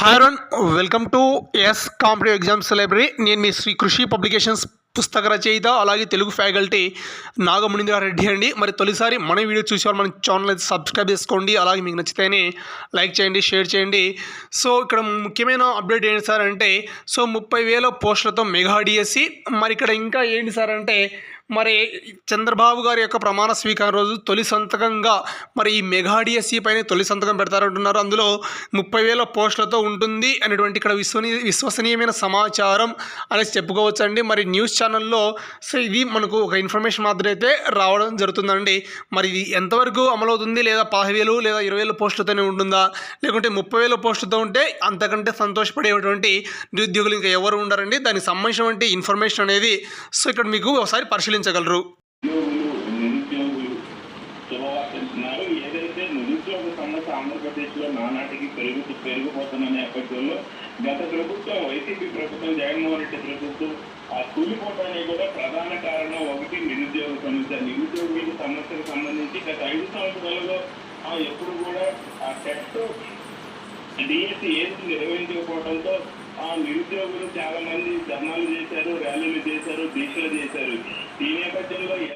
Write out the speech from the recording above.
Hi run welcome to S competitive exams library నేను మీ శ్రీ కృషి పబ్లికేషన్స్ పుస్తక రచయిత అలాగే తెలుగు ఫ్యాకల్టీ నాగమునింద్ర రెడ్డి అండి. మరి తొలిసారి మన వీడియో చూసేవారు మన ఛానల్ అయితే సబ్స్క్రైబ్ చేసుకోండి అలాగే మీకు నచ్చితేనే లైక్ చేయండి షేర్ చేయండి. సో ఇక్కడ ముఖ్యమైన అప్డేట్ ఏంటి సార్ అంటే సో ముప్పై వేల పోస్టులతో మెగా డిఎస్సి. మరి ఇక్కడ ఇంకా ఏంటి సార్ అంటే మరి చంద్రబాబు గారి యొక్క ప్రమాణ స్వీకారం రోజు తొలి సంతకంగా మరి ఈ మెగా డిఎస్సి పైన తొలి సంతకం పెడతారంటున్నారు. అందులో ముప్పై వేల పోస్టులతో ఉంటుంది అనేటువంటి ఇక్కడ విశ్వనీ విశ్వసనీయమైన సమాచారం అనేసి చెప్పుకోవచ్చండి. మరి న్యూస్ ఛానల్లో సో ఇది మనకు ఒక ఇన్ఫర్మేషన్ మాత్రం అయితే రావడం జరుగుతుందండి. మరి ఇది ఎంతవరకు అమలవుతుంది? లేదా పదివేలు లేదా ఇరవై వేల పోస్టులతోనే ఉంటుందా? లేకుంటే ముప్పై వేల పోస్టులతో ఉంటే అంతకంటే సంతోషపడేటువంటి నిరుద్యోగులు ఇంకా ఎవరు ఉండరండి? దానికి సంబంధించినటువంటి ఇన్ఫర్మేషన్ అనేది సో ఇక్కడ మీకు ఒకసారి పరిశీలించగలరు ఉద్యోగులు ఏదైతే నిరుద్యోగ సమస్య ఆంధ్రప్రదేశ్లో నానాటికి పెరుగు పెరిగిపోతున్న నేపథ్యంలో గత ప్రభుత్వం వైసీపీ ప్రభుత్వం జగన్మోహన్ రెడ్డి ప్రభుత్వం ఆ కూలిపోవడానికి కూడా ప్రధాన కారణం ఒకటి నిరుద్యోగ సమస్య నిరుద్యోగుల సమస్యకు సంబంధించి గత ఐదు సంవత్సరాలుగా ఆ ఎప్పుడు కూడా ఆ టెస్ట్ డిఎస్సి ఏది నిర్వహించకపోవడంతో నిరుద్యోగులు చాలా మంది ధర్నాలు చేశారు ర్యాలీలు చేశారు దీక్షలు చేశారు. ఈ నేపథ్యంలో